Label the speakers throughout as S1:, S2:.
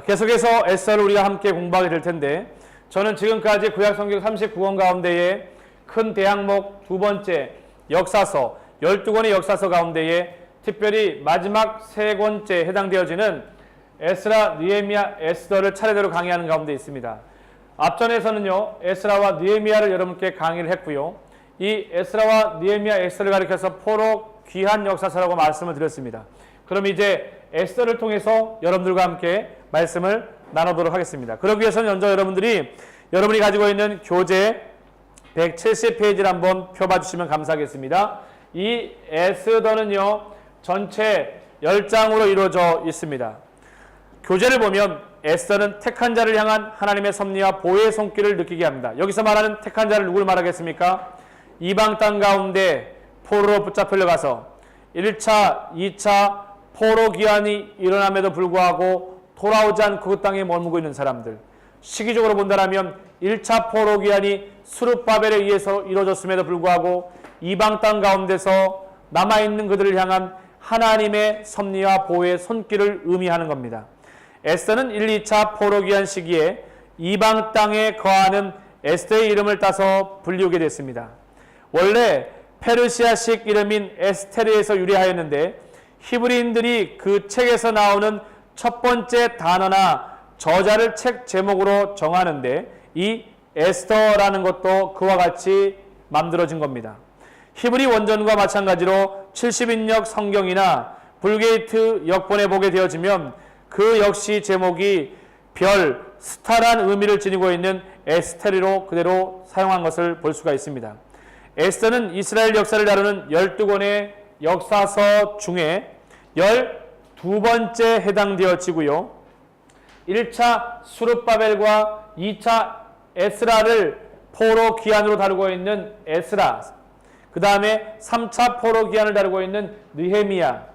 S1: 자, 계속해서 에스더를 우리가 함께 공부하게 될 텐데 저는 지금까지 구약 성경 39권 가운데에 큰 대항목 두 번째 역사서 12권의 역사서 가운데에 특별히 마지막 세 권째 해당되어지는 에스라, 느헤미야, 에스더를 차례대로 강의하는 가운데 있습니다. 앞전에서는요 에스라와 느헤미야를 여러분께 강의를 했고요. 이 에스라와 느헤미야, 에스더를 가리켜서 포로 귀한 역사서라고 말씀을 드렸습니다. 그럼 이제 에스더를 통해서 여러분들과 함께 말씀을 나누도록 하겠습니다. 그러기 위해서는 먼저 여러분들이 여러분이 가지고 있는 교재 170페이지를 한번 펴봐 주시면 감사하겠습니다. 이 에스더는요 전체 10장으로 이루어져 있습니다. 교재를 보면 에스더는 택한 자를 향한 하나님의 섭리와 보혜의 손길을 느끼게 합니다. 여기서 말하는 택한 자를 누굴 말하겠습니까? 이방 땅 가운데 포로로 붙잡혀 가서 1차, 2차 포로 기한이 일어남에도 불구하고 돌아오지 않고 그 땅에 머무고 있는 사람들. 시기적으로 본다면 1차 포로 기한이 수르바벨에 의해서 이루어졌음에도 불구하고 이방 땅 가운데서 남아 있는 그들을 향한 하나님의 섭리와 보호의 손길을 의미하는 겁니다. 에스더는 1, 2차 포로 기한 시기에 이방 땅에 거하는 에스더의 이름을 따서 불리우게 됐습니다. 원래 페르시아식 이름인 에스테르에서 유래하였는데 히브리인들이 그 책에서 나오는 첫 번째 단어나 저자를 책 제목으로 정하는데 이 에스더라는 것도 그와 같이 만들어진 겁니다. 히브리 원전과 마찬가지로 70인역 성경이나 불게이트 역본에 보게 되어지면 그 역시 제목이 별, 스타란 의미를 지니고 있는 에스테르로 그대로 사용한 것을 볼 수가 있습니다. 에스더는 이스라엘 역사를 다루는 12권의 역사서 중에 12번째 해당되어지고요. 1차 수르바벨과 2차 에스라를 포로 기한으로 다루고 있는 에스라, 그 다음에 3차 포로 기한을 다루고 있는 느헤미야,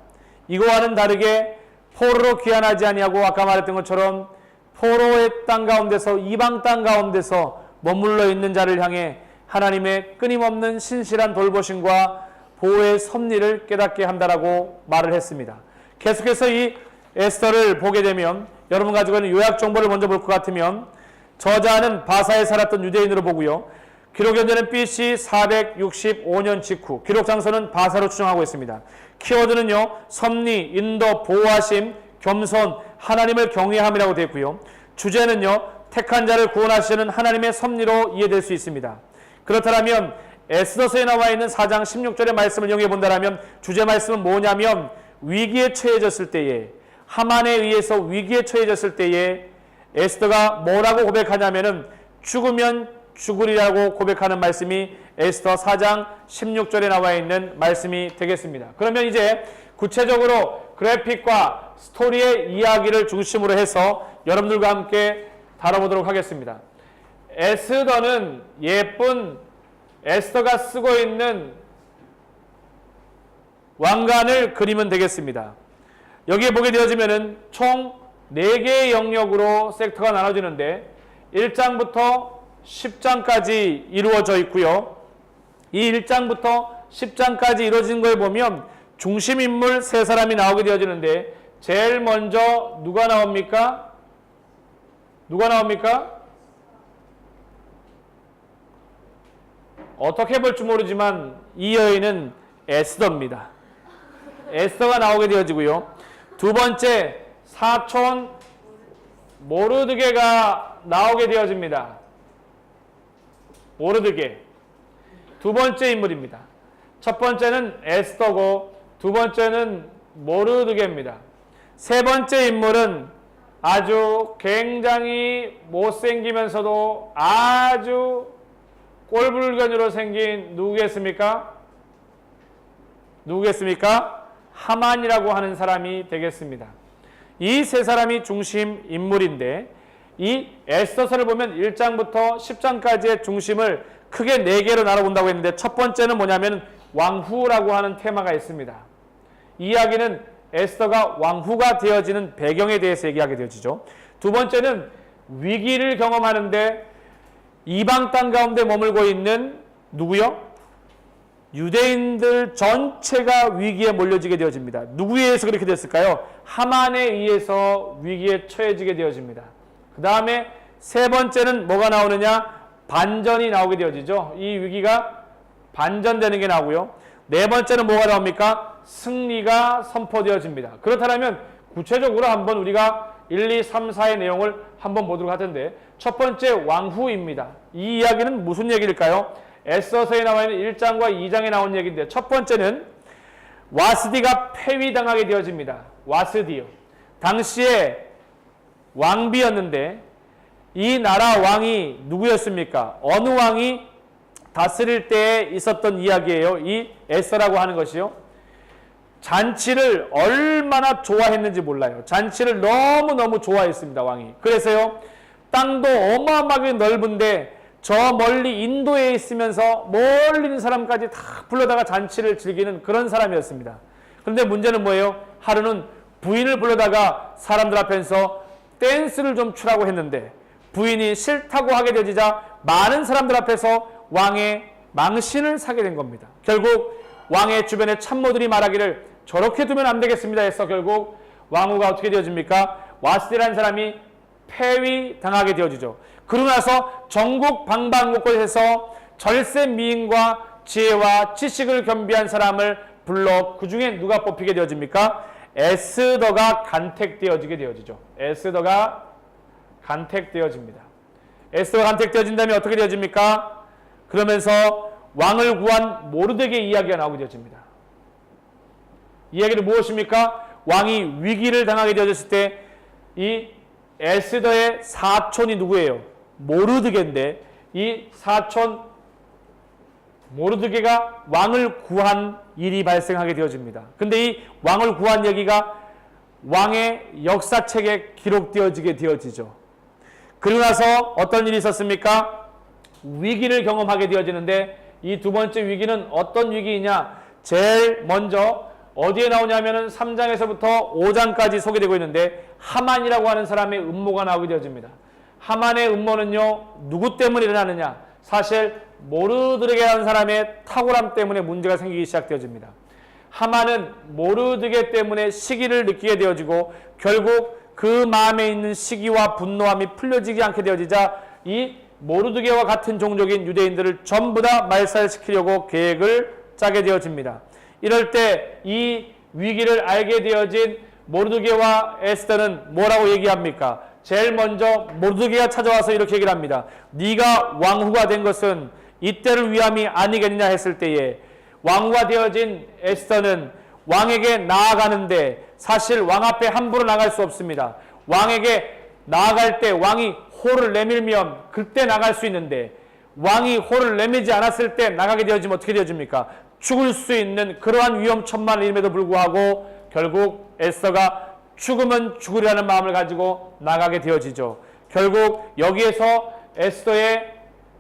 S1: 이거와는 다르게 포로로 귀환하지 아니하고 아까 말했던 것처럼 포로의 땅 가운데서 이방 땅 가운데서 머물러 있는 자를 향해 하나님의 끊임없는 신실한 돌보심과 보호의 섭리를 깨닫게 한다라고 말을 했습니다. 계속해서 이 에스더를 보게 되면 여러분 가지고 있는 요약 정보를 먼저 볼 것 같으면 저자는 바사에 살았던 유대인으로 보고요. 기록 현재는 BC 465년 직후, 기록 장소는 바사로 추정하고 있습니다. 키워드는요, 섭리, 인도, 보호하심, 겸손, 하나님을 경외함이라고 되어 있고요. 주제는요, 택한 자를 구원하시는 하나님의 섭리로 이해될 수 있습니다. 그렇다면 에스더서에 나와 있는 4장 16절의 말씀을 이용해 본다면 주제 말씀은 뭐냐면 위기에 처해졌을 때에 하만에 의해서 위기에 처해졌을 때에 에스더가 뭐라고 고백하냐면은 죽으면 죽으리라고 고백하는 말씀이 에스더 4장 16절에 나와 있는 말씀이 되겠습니다. 그러면 이제 구체적으로 그래픽과 스토리의 이야기를 중심으로 해서 여러분들과 함께 다뤄보도록 하겠습니다. 에스더는 예쁜 에스더가 쓰고 있는 왕관을 그리면 되겠습니다. 여기에 보게 되어지면은 총 4개의 영역으로 섹터가 나눠지는데 1장부터 10장까지 이루어져 있고요. 이 1장부터 10장까지 이루어진 걸 보면 중심 인물 세 사람이 나오게 되어지는데 제일 먼저 누가 나옵니까? 누가 나옵니까? 어떻게 볼지 모르지만 이 여인은 에스더입니다. 에스더가 나오게 되어지고요. 두 번째 사촌 모르드게가 나오게 되어집니다. 모르드게. 두 번째 인물입니다. 첫 번째는 에스더고 두 번째는 모르드게입니다. 세 번째 인물은 아주 굉장히 못생기면서도 아주 꼴불견으로 생긴 누구겠습니까? 누구겠습니까? 하만이라고 하는 사람이 되겠습니다. 이 세 사람이 중심 인물인데 이 에스더서를 보면 1장부터 10장까지의 중심을 크게 네 개로 나눠본다고 했는데 첫 번째는 뭐냐면 왕후라고 하는 테마가 있습니다. 이야기는 에스더가 왕후가 되어지는 배경에 대해서 얘기하게 되어지죠. 두 번째는 위기를 경험하는데 이방 땅 가운데 머물고 있는 누구요? 유대인들 전체가 위기에 몰려지게 되어집니다. 누구에 의해서 그렇게 됐을까요? 하만에 의해서 위기에 처해지게 되어집니다. 그 다음에 세 번째는 뭐가 나오느냐? 반전이 나오게 되어지죠. 이 위기가 반전되는 게 나오고요. 네 번째는 뭐가 나옵니까? 승리가 선포되어집니다. 그렇다면 구체적으로 한번 우리가 1, 2, 3, 4의 내용을 한번 보도록 할 텐데 첫 번째 왕후입니다. 이 이야기는 무슨 얘기일까요? 에서서에 나와 있는 1장과 2장에 나온 얘기인데 첫 번째는 와스디가 폐위당하게 되어집니다. 와스디요. 당시에 왕비였는데 이 나라 왕이 누구였습니까? 어느 왕이 다스릴 때에 있었던 이야기예요. 이 에서라고 하는 것이요. 잔치를 얼마나 좋아했는지 몰라요. 잔치를 너무너무 좋아했습니다, 왕이. 그래서요, 땅도 어마어마하게 넓은데 저 멀리 인도에 있으면서 멀리 있는 사람까지 다 불러다가 잔치를 즐기는 그런 사람이었습니다. 그런데 문제는 뭐예요? 하루는 부인을 불러다가 사람들 앞에서 댄스를 좀 추라고 했는데 부인이 싫다고 하게 되지자 많은 사람들 앞에서 왕의 망신을 사게 된 겁니다. 결국 왕의 주변의 참모들이 말하기를 저렇게 두면 안 되겠습니다 해서 결국 왕후가 어떻게 되어집니까? 와스디라는 사람이 폐위당하게 되어지죠. 그러고 나서 전국 방방곳곳에서 절세 미인과 지혜와 지식을 겸비한 사람을 불러 그 중에 누가 뽑히게 되어집니까? 에스더가 간택되어지게 되어지죠. 에스더가 간택되어집니다. 에스더가 간택되어진다면 어떻게 되어집니까? 그러면서 왕을 구한 모르드게 이야기가 나오게 되어집니다. 이야기는 무엇입니까? 왕이 위기를 당하게 되어졌을 때 이 에스더의 사촌이 누구예요? 모르드게인데 이 사촌 모르드게가 왕을 구한 일이 발생하게 되어집니다. 근데 이 왕을 구한 얘기가 왕의 역사책에 기록되어지게 되어지죠. 그리고 나서 어떤 일이 있었습니까? 위기를 경험하게 되어지는데 이 두 번째 위기는 어떤 위기이냐? 제일 먼저 어디에 나오냐면은 3장에서부터 5장까지 소개되고 있는데 하만이라고 하는 사람의 음모가 나오게 되어집니다. 하만의 음모는요, 누구 때문에 일어나느냐? 사실 모르드게라는 사람의 탁월함 때문에 문제가 생기기 시작되어집니다. 하만은 모르드게 때문에 시기를 느끼게 되어지고 결국 그 마음에 있는 시기와 분노함이 풀려지지 않게 되어지자 이 모르드게와 같은 종족인 유대인들을 전부 다 말살시키려고 계획을 짜게 되어집니다. 이럴 때 이 위기를 알게 되어진 모르드게와 에스더는 뭐라고 얘기합니까? 제일 먼저 모르드게가 찾아와서 이렇게 얘기를 합니다. 네가 왕후가 된 것은 이때를 위함이 아니겠느냐 했을 때에 왕후가 되어진 에스더는 왕에게 나아가는데 사실 왕 앞에 함부로 나갈 수 없습니다. 왕에게 나아갈 때 왕이 호를 내밀면 그때 나갈 수 있는데 왕이 호를 내밀지 않았을 때 나가게 되어지면 어떻게 되어집니까? 죽을 수 있는 그러한 위험천만임에도 불구하고 결국 에스더가 죽으면 죽으려는 마음을 가지고 나가게 되어지죠. 결국 여기에서 에스더의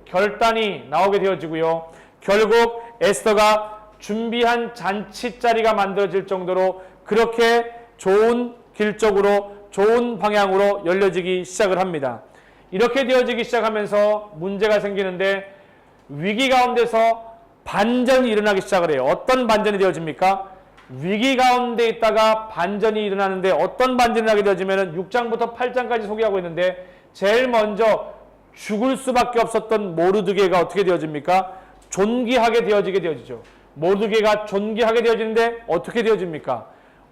S1: 결단이 나오게 되어지고요. 결국 에스더가 준비한 잔치 자리가 만들어질 정도로 그렇게 좋은 길적으로 좋은 방향으로 열려지기 시작을 합니다. 이렇게 되어지기 시작하면서 문제가 생기는데 위기 가운데서 반전이 일어나기 시작을 해요. 어떤 반전이 되어집니까? 위기 가운데 있다가 반전이 일어나는데 어떤 반전이 일어나게 되어지면 6장부터 8장까지 소개하고 있는데 제일 먼저 죽을 수밖에 없었던 모르드게가 어떻게 되어집니까? 존귀하게 되어지게 되어지죠. 모르드게가 존귀하게 되어지는데 어떻게 되어집니까?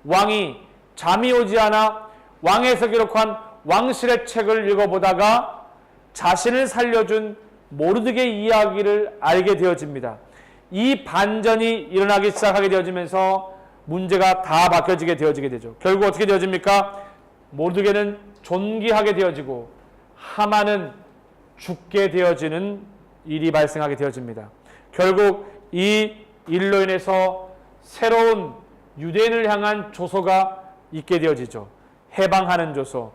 S1: 왕이 잠이 오지 않아 왕에서 기록한 왕실의 책을 읽어보다가 자신을 살려준 모르드게 이야기를 알게 되어집니다. 이 반전이 일어나기 시작하게 되어지면서 문제가 다 바뀌어지게 되어지게 되죠. 결국 어떻게 되어집니까? 모르드게는 존귀하게 되어지고 하만은 죽게 되어지는 일이 발생하게 되어집니다. 결국 이 일로 인해서 새로운 유대인을 향한 조소가 있게 되어지죠. 해방하는 조소.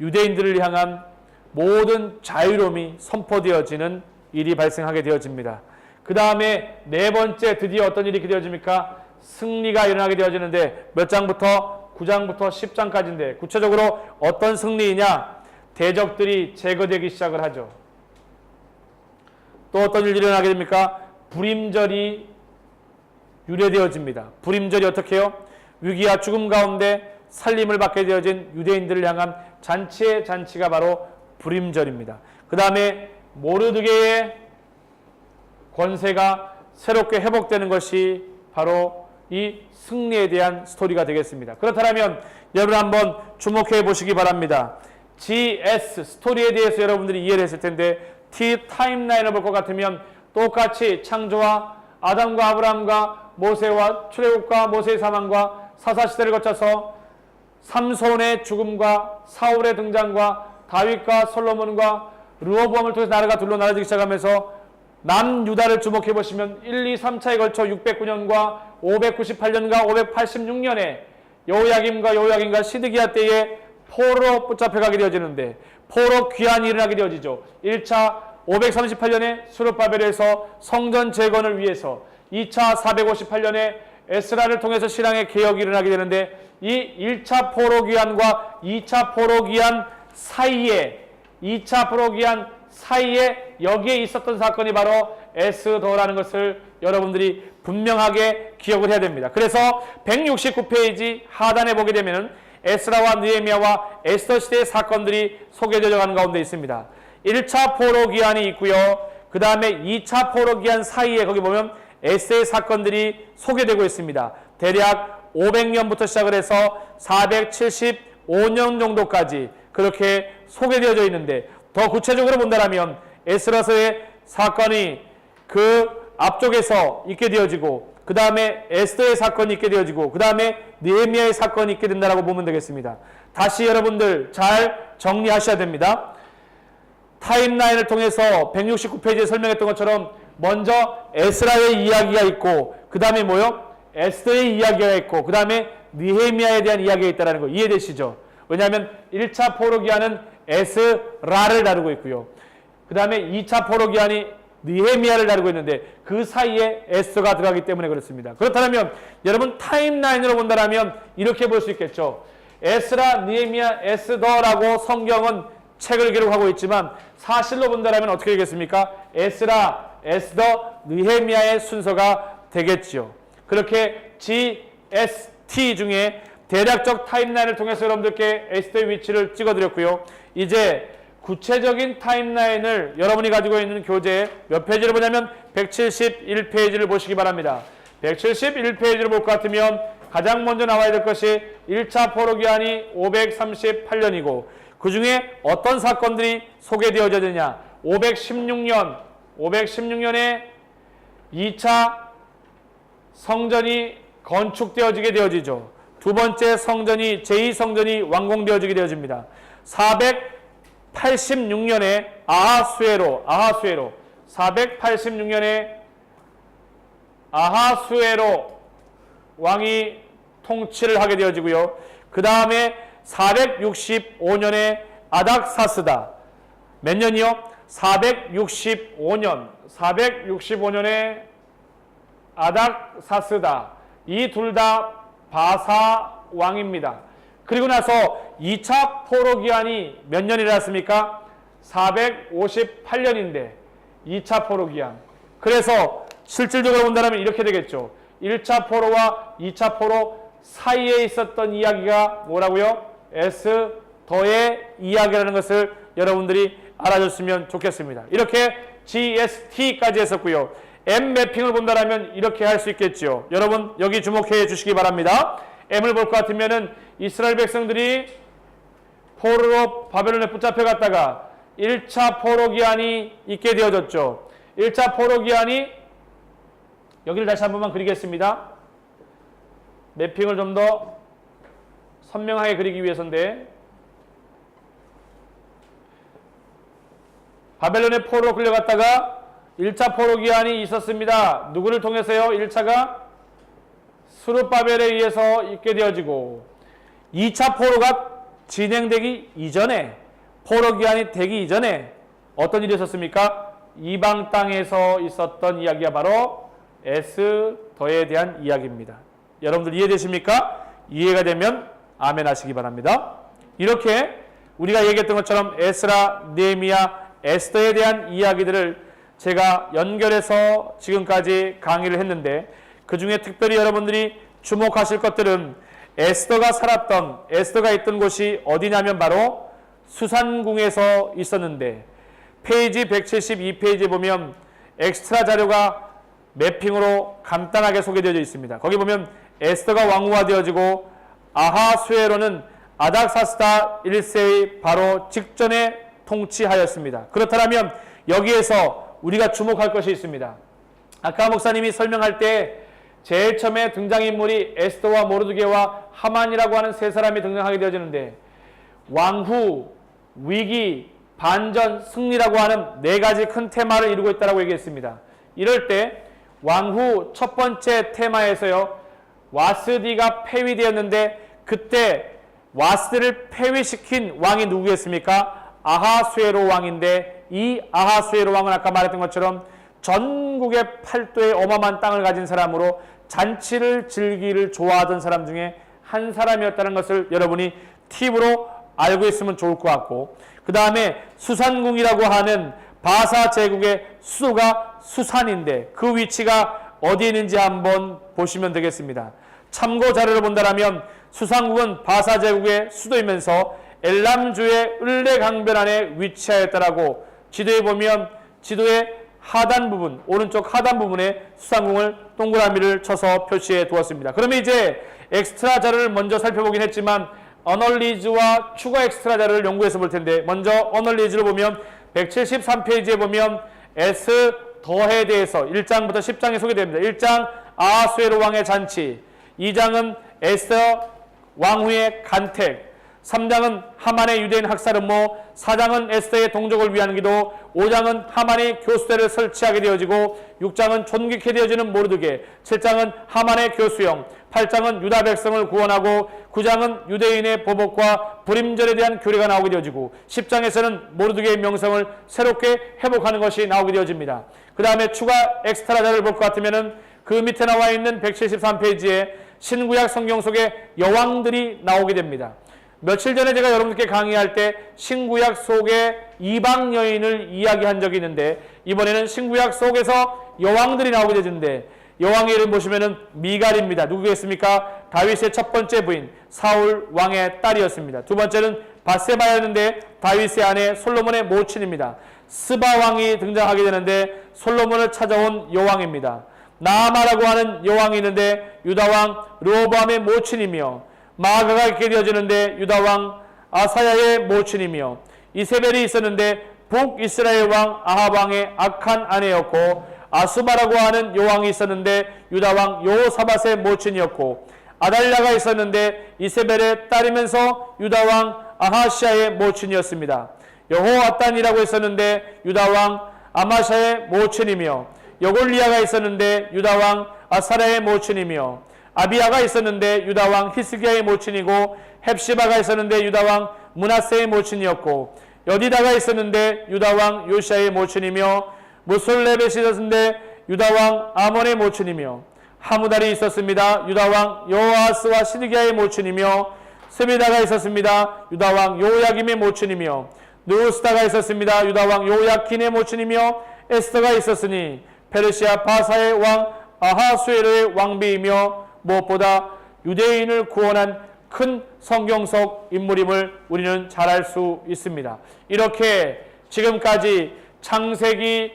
S1: 유대인들을 향한 모든 자유로움이 선포되어지는 일이 발생하게 되어집니다. 그 다음에 네 번째 드디어 어떤 일이 되어집니까? 승리가 일어나게 되어지는데 몇 장부터 9장부터 10장까지인데 구체적으로 어떤 승리이냐? 대적들이 제거되기 시작을 하죠. 또 어떤 일이 일어나게 됩니까? 불임절이 유래되어집니다. 불임절이 어떻게 해요? 위기와 죽음 가운데 살림을 받게 되어진 유대인들을 향한 잔치의 잔치가 바로 불임절입니다. 그 다음에 모르드게의 권세가 새롭게 회복되는 것이 바로 이 승리에 대한 스토리가 되겠습니다. 그렇다면 여러분 한번 주목해 보시기 바랍니다. GS 스토리에 대해서 여러분들이 이해를 했을 텐데 T 타임라인을 볼 것 같으면 똑같이 창조와 아담과 아브라함과 모세와 출애굽과 모세의 사망과 사사 시대를 거쳐서 삼손의 죽음과 사울의 등장과 다윗과 솔로몬과 르호보암을 통해서 나라가 둘로 나눠지기 시작하면서 남유다를 주목해 보시면 1, 2, 3차에 걸쳐 609년과 598년과 586년에 여호야김과 여호야김과 시드기야 때에 포로 붙잡혀가게 되어지는데 포로 귀환이 일어나게 되어지죠. 1차 538년에 수르바벨에서 성전 재건을 위해서 2차 458년에 에스라를 통해서 신앙의 개혁이 일어나게 되는데 이 1차 포로 귀환과 2차 포로 귀환 사이에 2차 포로 귀환 사이에 여기에 있었던 사건이 바로 에스더라는 것을 여러분들이 분명하게 기억을 해야 됩니다. 그래서 169페이지 하단에 보게 되면은 에스라와 느헤미야와 에스더 시대의 사건들이 소개되어 가는 가운데 있습니다. 1차 포로 기한이 있고요. 그 다음에 2차 포로 기한 사이에 거기 보면 에스의 사건들이 소개되고 있습니다. 대략 500년부터 시작을 해서 475년 정도까지 그렇게 소개되어져 있는데 더 구체적으로 본다면 에스라서의 사건이 그 앞쪽에서 있게 되어지고 그 다음에 에스더의 사건이 있게 되어지고 그 다음에 느헤미야의 사건이 있게 된다라고 보면 되겠습니다. 다시 여러분들 잘 정리하셔야 됩니다. 타임라인을 통해서 169페이지에 설명했던 것처럼 먼저 에스라의 이야기가 있고 그 다음에 뭐요? 에스더의 이야기가 있고 그 다음에 느헤미야에 대한 이야기가 있다는 거 이해되시죠? 왜냐하면 1차 포로기아는 에스라를 다루고 있고요. 그 다음에 2차 포로기아 니 느헤미야를 다루고 있는데 그 사이에 에스더가 들어가기 때문에 그렇습니다. 그렇다면 여러분 타임라인으로 본다면 이렇게 볼 수 있겠죠. 에스라, 느헤미야, 에스더라고 성경은 책을 기록하고 있지만 사실로 본다면 어떻게 되겠습니까? 에스라, 에스더, 느헤미야의 순서가 되겠지요. 그렇게 GST 중에 대략적 타임라인을 통해서 여러분들께 에스더의 위치를 찍어드렸고요. 이제 구체적인 타임라인을 여러분이 가지고 있는 교재 몇 페이지를 보냐면 171페이지를 보시기 바랍니다. 171페이지를 볼 것 같으면 가장 먼저 나와야 될 것이 1차 포로기한이 538년이고 그 중에 어떤 사건들이 소개되어져 되냐 516년 516년에 2차 성전이 건축되어지게 되어지죠. 두 번째 성전이 제2성전이 완공되어지게 되어집니다. 486년에 아하수에로 아하수에로 486년에 아하수에로 왕이 통치를 하게 되어지고요. 그 다음에 465년에 아닥사스다. 몇 년이요? 465년. 465년에 아닥사스다. 이 둘 다 바사 왕입니다. 그리고 나서 2차 포로 기한이 몇 년이랐습니까? 458년인데 2차 포로 기한. 그래서 실질적으로 본다면 이렇게 되겠죠. 1차 포로와 2차 포로 사이에 있었던 이야기가 뭐라고요? S 더의 이야기라는 것을 여러분들이 알아줬으면 좋겠습니다. 이렇게 GST까지 했었고요. M 매핑을 본다면 이렇게 할 수 있겠죠. 여러분 여기 주목해 주시기 바랍니다. M을 볼 것 같으면은 이스라엘 백성들이 포로로 바벨론에 붙잡혀 갔다가 1차 포로 기한이 있게 되어졌죠. 1차 포로 기한이 여기를 다시 한 번만 그리겠습니다. 매핑을 좀 더 선명하게 그리기 위해서인데 바벨론의 포로 끌려갔다가 1차 포로 기한이 있었습니다. 누구를 통해서요? 1차가 수르바벨에 의해서 있게 되어지고 2차 포로가 진행되기 이전에 포로 기한이 되기 이전에 어떤 일이 있었습니까? 이방 땅에서 있었던 이야기가 바로 에스더에 대한 이야기입니다. 여러분들 이해되십니까? 이해가 되면 아멘 하시기 바랍니다. 이렇게 우리가 얘기했던 것처럼 에스라, 네미야, 에스더에 대한 이야기들을 제가 연결해서 지금까지 강의를 했는데 그 중에 특별히 여러분들이 주목하실 것들은 에스더가 살았던 에스더가 있던 곳이 어디냐면 바로 수산궁에서 있었는데 페이지 172페이지에 보면 엑스트라 자료가 매핑으로 간단하게 소개되어 있습니다. 거기 보면 에스더가 왕후가 되어지고 아하수에로는 아닥사스다 1세의 바로 직전에 통치하였습니다. 그렇다면 여기에서 우리가 주목할 것이 있습니다. 아까 목사님이 설명할 때 제일 처음에 등장인물이 에스더와 모르드게와 하만이라고 하는 세 사람이 등장하게 되어지는데 왕후, 위기, 반전, 승리라고 하는 네 가지 큰 테마를 이루고 있다고 얘기했습니다. 이럴 때 왕후 첫 번째 테마에서요. 와스디가 폐위되었는데 그때 와스를 폐위시킨 왕이 누구겠습니까? 아하수에로 왕인데 이 아하수에로 왕은 아까 말했던 것처럼 전 국의 팔도의 어마어마한 땅을 가진 사람으로 잔치를 즐기를 좋아하던 사람 중에 한 사람이었다는 것을 여러분이 팁으로 알고 있으면 좋을 것 같고 그 다음에 수산궁이라고 하는 바사 제국의 수도가 수산인데 그 위치가 어디에 있는지 한번 보시면 되겠습니다. 참고 자료를 본다면 수산국은 바사 제국의 수도이면서 엘람주의 을레 강변 안에 위치하였다라고 지도에 보면 지도의 하단 부분 오른쪽 하단 부분에 수산궁을 동그라미를 쳐서 표시해 두었습니다. 그러면 이제 엑스트라 자료를 먼저 살펴보긴 했지만 어널리즈와 추가 엑스트라 자료를 연구해서 볼 텐데 먼저 어널리즈를 보면 173페이지에 보면 S 더에 대해서 1장부터 10장에 소개됩니다. 1장 아하수에로 왕의 잔치 2장은 에스더 왕후의 간택 3장은 하만의 유대인 학살 음모 4장은 에스더의 동족을 위한 기도 5장은 하만이 교수대를 설치하게 되어지고 6장은 존귀케 되어지는 모르드게 7장은 하만의 교수형 8장은 유다 백성을 구원하고 9장은 유대인의 보복과 불임절에 대한 교리가 나오게 되어지고 10장에서는 모르드게의 명성을 새롭게 회복하는 것이 나오게 되어집니다. 그 다음에 추가 엑스트라자를 볼 것 같으면은 그 밑에 나와 있는 173페이지에 신구약 성경 속에 여왕들이 나오게 됩니다. 며칠 전에 제가 여러분께 강의할 때 신구약 속의 이방 여인을 이야기한 적이 있는데 이번에는 신구약 속에서 여왕들이 나오게 되는데 여왕의 이름 보시면은 미갈입니다. 누구겠습니까? 다윗의 첫 번째 부인 사울 왕의 딸이었습니다. 두 번째는 바세바였는데 다윗의 아내 솔로몬의 모친입니다. 스바 왕이 등장하게 되는데 솔로몬을 찾아온 여왕입니다. 나아마라고 하는 여왕이 있는데 유다 왕 르호보암의 모친이며 마가가 있게 되어지는데 유다 왕 아사야의 모친이며 이세벨이 있었는데 북 이스라엘 왕 아합 왕의 악한 아내였고 아수바라고 하는 여왕이 있었는데 유다 왕 요사밧의 모친이었고 아달랴가 있었는데 이세벨의 딸이면서 유다 왕 아하시아의 모친이었습니다. 여호와단이라고 있었는데 유다 왕 아마샤의 모친이며 여골리아가 있었는데 유다 왕 아사라의 모친이며 아비아가 있었는데 유다 왕 히스기야의 모친이고 헵시바가 있었는데 유다 왕 문하세의 모친이었고 여디다가 있었는데 유다 왕 요시아의 모친이며 무솔레벳이 있었는데 유다 왕 아몬의 모친이며 하무달이 있었습니다. 유다 왕 여호아스와 시드기야의 모친이며 스비다가 있었습니다. 유다 왕 요야김의 모친이며 누스다가 있었습니다. 유다 왕 요야킨의 모친이며 에스더가 있었으니 페르시아 바사의 왕 아하수에르의 왕비이며 무엇보다 유대인을 구원한 큰 성경석 인물임을 우리는 잘 알 수 있습니다. 이렇게 지금까지 창세기,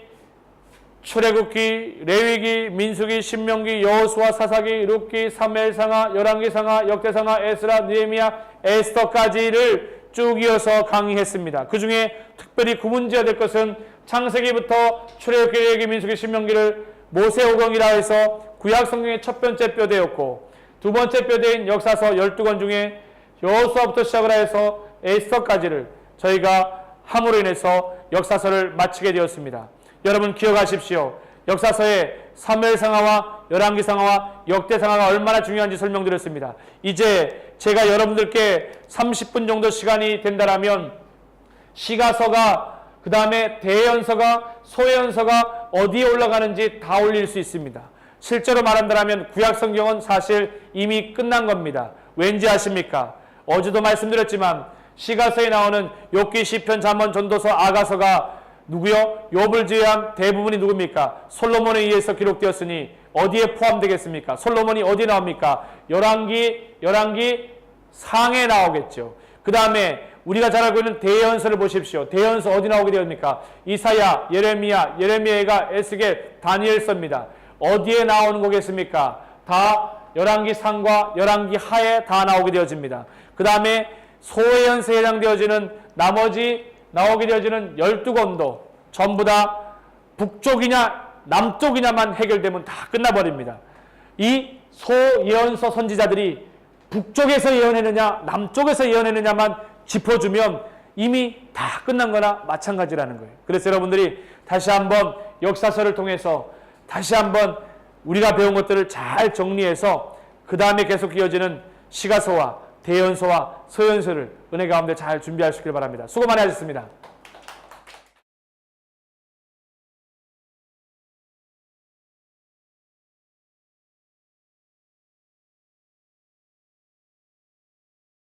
S1: 출애굽기, 레위기, 민수기, 신명기, 여호수아, 사사기, 룻기, 사무엘상하, 열왕기상하, 역대상하, 에스라, 느헤미야, 에스더까지를 쭉 이어서 강의했습니다. 그 중에 특별히 구문지어야 될 것은 창세기부터 출애굽기, 레위기, 민수기, 신명기를 모세오경이라 해서 구약 성경의 첫 번째 뼈대였고 두 번째 뼈대인 역사서 12권 중에 여호수아부터 시작을 해서 에스더까지를 저희가 함으로 인해서 역사서를 마치게 되었습니다. 여러분 기억하십시오. 역사서의 사무엘상하와 열왕기상하와 역대상하가 얼마나 중요한지 설명드렸습니다. 이제 제가 여러분들께 30분 정도 시간이 된다라면 시가서가 그 다음에 대연서가 소연서가 어디에 올라가는지 다 올릴 수 있습니다. 실제로 말한다면 구약 성경은 사실 이미 끝난 겁니다. 왠지 아십니까? 어제도 말씀드렸지만 시가서에 나오는 욥기 시편 잠언 전도서 아가서가 누구요? 욥을 제외한 대부분이 누굽니까? 솔로몬에 의해서 기록되었으니 어디에 포함되겠습니까? 솔로몬이 어디 나옵니까? 열왕기 열왕기 상에 나오겠죠. 그 다음에 우리가 잘 알고 있는 대연서를 보십시오. 대연서 어디 나오게 되었습니까? 이사야, 예레미야, 예레미야가 에스겔, 다니엘서입니다. 어디에 나오는 거겠습니까? 다 열왕기 상과 열왕기 하에 다 나오게 되어집니다. 그 다음에 소연서에 해당되어지는 나머지 나오게 되어지는 열두 권도 전부 다 북쪽이냐 남쪽이냐만 해결되면 다 끝나버립니다. 이 소예언서 선지자들이 북쪽에서 예언했느냐 남쪽에서 예언했느냐만 짚어주면 이미 다 끝난 거나 마찬가지라는 거예요. 그래서 여러분들이 다시 한번 역사서를 통해서 다시 한번 우리가 배운 것들을 잘 정리해서 그 다음에 계속 이어지는 시가서와 대연서와 서연서를 은혜 가운데 잘 준비하시길 바랍니다. 수고 많이 하셨습니다.